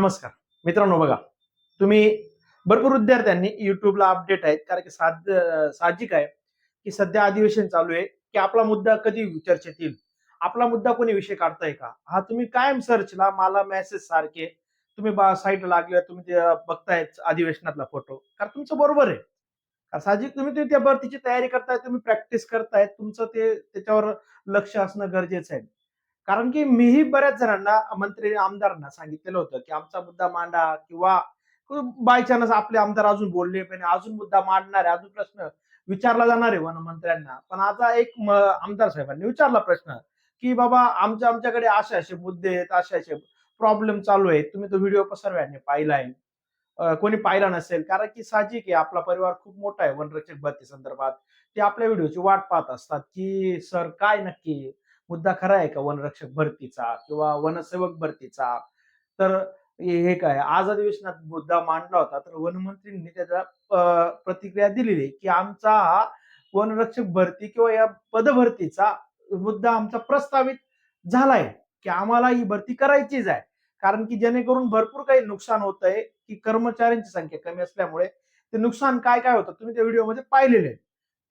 नमस्कार. मित्रांनो बघा तुम्ही भरपूर विद्यार्थ्यांनी युट्यूबला अपडेट आहेत. कारण की साध साहजिक आहे की सध्या अधिवेशन चालू आहे की आपला मुद्दा कधी चर्चेत येईल? आपला मुद्दा कोणी विषय काढताय का? हा तुम्ही कायम सर्चला मला मेसेज सारखे तुम्ही साईट लागल्या तुम्ही ते बघताय अधिवेशनातला फोटो कारण तुमचं बरोबर आहे. कारण साहजिक तुम्ही तुम्ही त्या भरतीची तयारी करताय तुम्ही प्रॅक्टिस करताय तुमचं ते त्याच्यावर लक्ष असणं गरजेचं आहे. कारण की मीही बऱ्याच जणांना मंत्री आमदारांना सांगितलेलं होतं की आमचा मुद्दा मांडा किंवा बाय चान्स आपले आमदार अजून बोलले पण अजून मुद्दा मांडणार आहे अजून प्रश्न विचारला जाणार आहे वनमंत्र्यांना. पण आता एक आमदार साहेबांनी विचारला प्रश्न की बाबा आमच्या आमच्याकडे असे असे मुद्दे आहेत असे असे प्रॉब्लेम चालू आहेत. तुम्ही तो व्हिडिओ सर्वांनी पाहिला आहे. कोणी पाहिला नसेल कारण की साहजिक आहे. आपला परिवार खूप मोठा आहे वनरक्षक भरती संदर्भात. ते आपल्या व्हिडिओची वाट पाहत असतात की सर काय नक्की मुद्दा खरा आहे का वनरक्षक भरतीचा किंवा वनसेवक भरतीचा? तर हे काय? आज अधिवेशनात मुद्दा मांडला होता तर वनमंत्रींनी त्याचा प्रतिक्रिया दिलेली की आमचा हा वनरक्षक भरती किंवा या पदभरतीचा मुद्दा आमचा प्रस्तावित झालाय की आम्हाला ही भरती करायचीच आहे. कारण की जेणेकरून भरपूर काही नुकसान होत आहे की कर्मचाऱ्यांची संख्या कमी असल्यामुळे ते नुकसान काय काय होतं? तुम्ही त्या व्हिडिओमध्ये पाहिलेले आहे.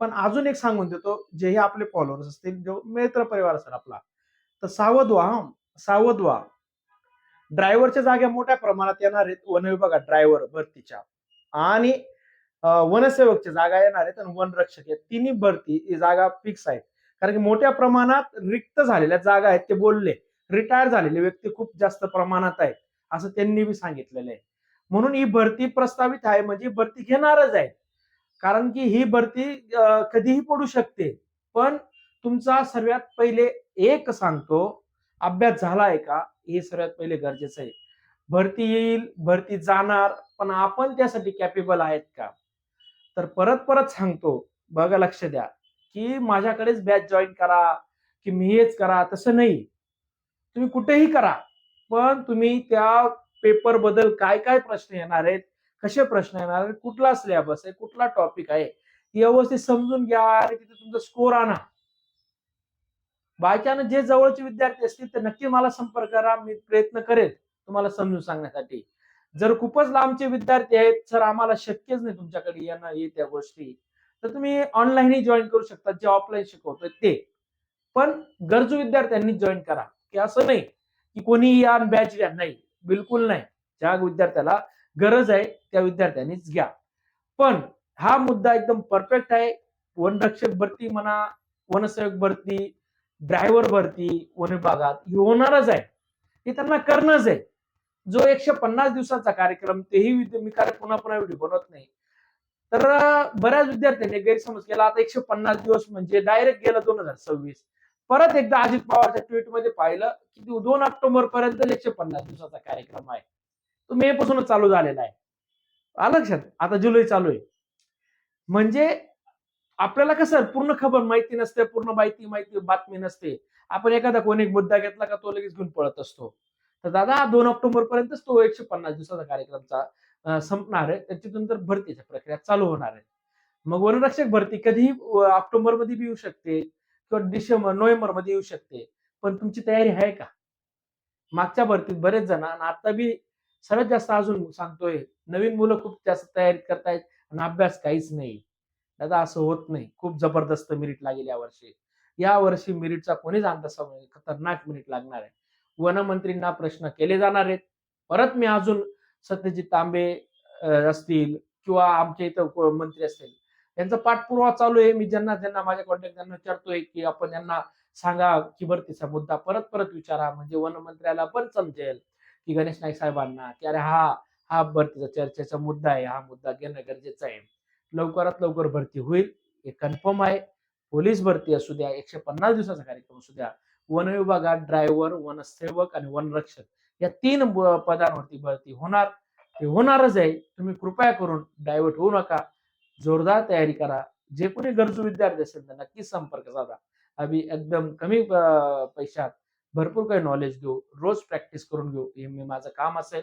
पण अजून एक सांगून देतो जेही आपले फॉलोअर्स असतील जो मित्र परिवार असेल आपला तर सावध व्हा सावध व्हा ड्रायव्हरच्या जागा मोठ्या प्रमाणात येणार आहेत वन विभागात ड्रायव्हर भरतीच्या. आणि वनसेवकच्या जागा येणार आहेत आणि वनरक्षक या तिन्ही भरती ही जागा फिक्स आहेत. कारण की मोठ्या प्रमाणात रिक्त झालेल्या जागा आहेत ते बोलले. रिटायर झालेले व्यक्ती खूप जास्त प्रमाणात आहेत असं त्यांनी बी सांगितलेलं आहे. म्हणून ही भरती प्रस्तावित आहे म्हणजे भरती घेणारच आहे कारण की ही भरती कधीही पडू शकते. पण तुमचा सर्वात पहिले एक सांगतो अभ्यास झाला आहे का? हे सर्वात पहिले गरजेचं आहे. भरती येईल भरती जाणार पण आपण त्यासाठी कॅपेबल आहेत का? तर परत परत सांगतो बघा लक्ष द्या की माझ्याकडेच बॅच जॉईन करा की मी हेच करा तसं नाही. तुम्ही कुठेही करा पण तुम्ही त्या पेपरबद्दल काय काय प्रश्न येणार आहेत कसे प्रश्न येणार? कुठला सिलेबस आहे? कुठला टॉपिक आहे? व्यवस्थित समजून घ्या आणि तिथे तुमचा स्कोर आणा. बायचानं जे जवळचे विद्यार्थी असतील ते नक्की मला संपर्क करा. मी प्रयत्न करेन तुम्हाला समजून सांगण्यासाठी. जर खूपच लांबचे विद्यार्थी आहेत सर आम्हाला शक्यच नाही तुमच्याकडे यांना ये त्या गोष्टी. तर तुम्ही ऑनलाईनही जॉईन करू शकता. जे ऑफलाईन शिकवतोय ते. पण गरजू विद्यार्थ्यांनी जॉईन करा. की असं नाही की कोणी या बॅच घ्या. नाही. बिलकुल नाही. ज्या विद्यार्थ्याला गरज आहे त्या विद्यार्थ्यांनीच घ्या. पण हा मुद्दा एकदम परफेक्ट आहे. वनरक्षक भरती म्हणा वनसेवक भरती ड्रायव्हर भरती वन विभागात ही होणारच आहे. हे त्यांना करणंच आहे. जो एकशे पन्नास दिवसाचा कार्यक्रम तेही विद्या- मी कार्य पुन्हा पुन्हा व्हिडिओ बनवत नाही. तर बऱ्याच विद्यार्थ्यांनी गैरसमज केला. आता एकशे पन्नास दिवस म्हणजे डायरेक्ट गेलं दोन हजार सव्वीस. परत एकदा अजित पवारच्या ट्विटमध्ये पाहिलं की दोन ऑक्टोबर पर्यंत एकशे पन्नास दिवसाचा कार्यक्रम आहे. तो मे पासूनच चालू झालेला आहे. आलं लक्षात? आता जुलै चालू आहे. म्हणजे आपल्याला कसं पूर्ण खबर माहिती नसते पूर्ण माहिती माहिती बातमी नसते. आपण एखादा कोणी एक मुद्दा घेतला का तो लगेच घेऊन पळत असतो. तर दादा दोन ऑक्टोबर पर्यंतच तो एकशे पन्नास दिवसाचा कार्यक्रमचा संपणार आहे. त्याच्यातून तर भरतीच्या प्रक्रिया चालू होणार आहे. मग वनरक्षक भरती कधीही ऑक्टोबरमध्ये बी येऊ शकते किंवा डिसेंबर नोव्हेंबरमध्ये येऊ शकते. पण तुमची तयारी आहे का? मागच्या भरतीत बरेच जण आता बी सर्वात जास्त अजून सांगतोय नवीन मुलं खूप जास्त तयारी करतायत आणि अभ्यास काहीच नाही. दादा असं होत नाही. खूप जबरदस्त मिरिट लागेल या वर्षी. या वर्षी मिरिटचा कोणीच अंदाज खतरनाक मिरिट लागणार आहे. वनमंत्रींना प्रश्न केले जाणार आहेत. परत मी अजून सत्यजित तांबे असतील किंवा आमच्या इथं मंत्री असतील यांचा पाठपुरावा चालू आहे. मी ज्यांना ज्यांना माझ्या कॉन्टॅक्ट त्यांना विचारतोय की आपण यांना सांगा की भरतीचा मुद्दा. परत परत विचारा. म्हणजे वनमंत्र्याला पण समजेल. की गणेश नाईक साहेबांना की अरे हा हा भरतीचा चर्चेचा मुद्दा आहे हा मुद्दा घेणं गरजेचं आहे. लवकरात लवकर भरती होईल हे कन्फर्म आहे. पोलीस भरती असू द्या एकशे पन्नास दिवसाचा कार्यक्रम असू द्या वन विभागात ड्रायव्हर वनसेवक आणि वनरक्षक या तीन पदांवरती भरती होणार. ते होणारच आहे. तुम्ही कृपया करून डायव्हर्ट होऊ नका. जोरदार तयारी करा. जे कोणी गरजू विद्यार्थी असेल तर नक्कीच संपर्क साधा. आम्ही एकदम कमी पैशात भरपूर काही नॉलेज घेऊ रोज प्रॅक्टिस करून घेऊ हे मी माझं काम असेल.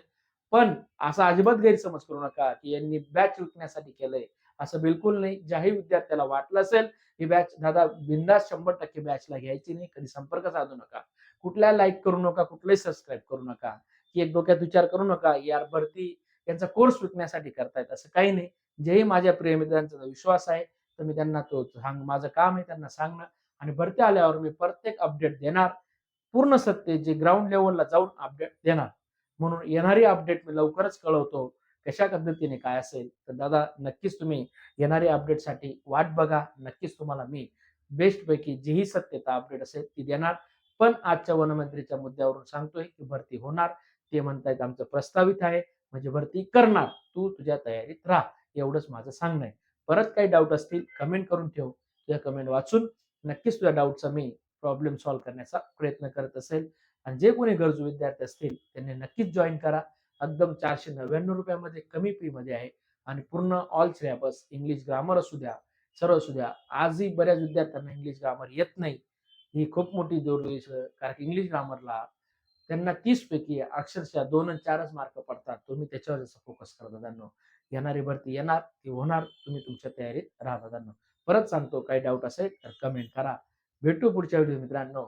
पण असा अजिबात गैरसमज करू नका की यांनी बॅच विकण्यासाठी केलंय. असं बिलकुल नाही. ज्याही विद्यार्थ्याला वाटलं असेल ही बॅच दादा बिंदास शंभर टक्के बॅचला घ्यायची नाही कधी संपर्क साधू नका. कुठल्या लाईक करू नका कुठलाही सबस्क्राईब करू नका. की एक डोक्यात विचार करू नका यार भरती यांचा कोर्स विकण्यासाठी करतायत. असं काही नाही. जेही माझ्या प्रेमित्रांचा विश्वास आहे तर मी त्यांना तो सांग माझं काम आहे त्यांना सांगणं. आणि भरती आल्यावर मी प्रत्येक अपडेट देणार. पूर्ण सत्य जे ग्राउंड लेवलला जाऊन अपडेट देणार. म्हणून येणारी अपडेट मी लवकरच कळवतो. कशा पद्धतीने काय असेल? तर दादा नक्कीच तुम्ही येणारी अपडेटसाठी वाट बघा. नक्कीच तुम्हाला मी बेस्टपैकी जीही सत्यता अपडेट असेल ती देणार. पण आजच्या वनमंत्रीच्या मुद्द्यावरून सांगतोय की भरती होणार. ते म्हणतायत आमचं प्रस्तावित आहे. म्हणजे भरती करणार. तू तुझ्या तयारीत राहा. एवढंच माझं सांगणं आहे. परत काही डाऊट असतील कमेंट करून ठेव. तुझ्या कमेंट वाचून नक्कीच तुझ्या डाऊटचा मी प्रॉब्लेम सॉल्व्ह करण्याचा प्रयत्न करत असेल. आणि जे कोणी गरजू विद्यार्थी असतील त्यांनी नक्कीच जॉईन करा. एकदम चारशे नव्याण्णव रुपयामध्ये कमी फी मध्ये आहे. आणि पूर्ण ऑल सिलेबस इंग्लिश ग्रामर असू द्या सर्व असू द्या आजही बऱ्याच विद्यार्थ्यांना इंग्लिश ग्रामर येत नाही. ही खूप मोठी दुर्दैश कारण की इंग्लिश ग्रामरला त्यांना तीस पैकी अक्षरशः दोन आणि चारच मार्क पडतात. तुम्ही त्याच्यावर जसं फोकस करता दादांनो. येणारी भरती येणार ती होणार. तुम्ही तुमच्या तयारीत राहता दादांनो. परत सांगतो काही डाऊट असेल तर कमेंट करा. भेटू पुढच्या व्हिडिओ मित्रांनो.